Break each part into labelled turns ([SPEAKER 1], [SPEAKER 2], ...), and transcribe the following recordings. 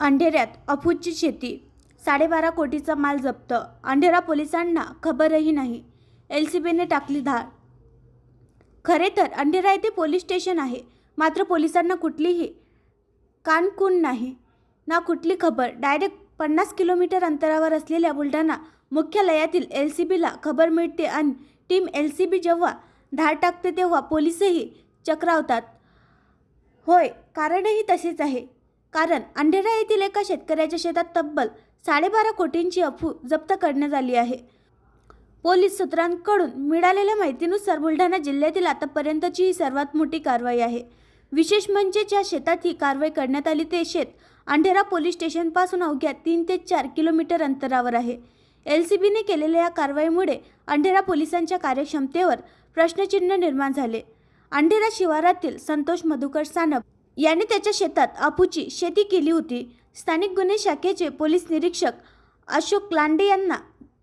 [SPEAKER 1] अंधेऱ्यात अफूजची शेती. साडेबारा कोटीचा माल जप्त. अंधेरा पोलिसांना खबरही नाही. एल सी बीने टाकली धाड. खरे तर अंधेरा येथे पोलीस स्टेशन आहे. मात्र पोलिसांना कुठलीही कानकून नाही. ना कुठली खबर. डायरेक्ट पन्नास किलोमीटर अंतरावर असलेल्या बुलढाणा मुख्यालयातील एल सी बीला खबर मिळते आणि टीम एल सी बी जेव्हा धाड टाकते तेव्हा पोलीसही चक्रावतात. होय कारणही तसेच आहे. कारण अंढेरा येथील एका शेतकऱ्याच्या शेतात तब्बल साडेबारा कोटींची अफू जप्त करण्यात आली आहे. पोलीस सूत्रांकडून मिळालेल्या माहितीनुसार बुलढाणा जिल्ह्यातील आतापर्यंतची ही सर्वात मोठी कारवाई आहे. विशेष म्हणजे ज्या शेतात ही कारवाई करण्यात आली ते शेत अंढेरा पोलीस स्टेशनपासून अवघ्या तीन ते चार किलोमीटर अंतरावर आहे. एल सी बीने केलेल्या या कारवाईमुळे अंधेरा पोलिसांच्या कार्यक्षमतेवर प्रश्नचिन्ह निर्माण झाले. अंढेरा शिवारातील संतोष मधुकर सानप याने त्याच्या शेतात अफूची शेती केली होती. स्थानिक गुन्हे शाखेचे पोलीस निरीक्षक अशोक लांडे यांना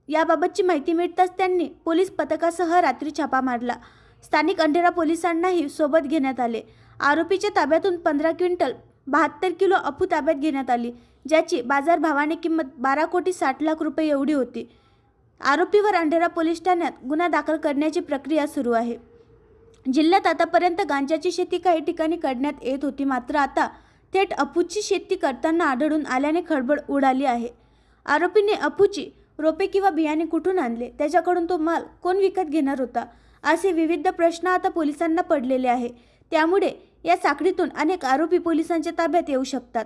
[SPEAKER 1] याबाबतची माहिती मिळताच त्यांनी पोलीस पथकासह रात्री छापा मारला. स्थानिक अंधेरा पोलिसांनाही सोबत घेण्यात आले. आरोपीच्या ताब्यातून पंधरा क्विंटल बहात्तर किलो अफू ताब्यात घेण्यात आली ज्याची बाजारभावाने किंमत बारा कोटी साठ लाख रुपये एवढी होती. आरोपीवर अंधेरा पोलीस ठाण्यात गुन्हा दाखल करण्याची प्रक्रिया सुरू आहे. जिल्ह्यात आतापर्यंत गांजाची शेती काही ठिकाणी करण्यात येत होती. मात्र आता थेट अफूची शेती करताना आढळून आल्याने खळबळ उडाली आहे. आरोपीने अफूची रोपे किंवा बियाणे कुठून आणले? त्याच्याकडून तो माल कोण विकत घेणार होता? असे विविध प्रश्न आता पोलिसांना पडलेले आहे. त्यामुळे या साखळीतून अनेक आरोपी पोलिसांच्या ताब्यात येऊ शकतात.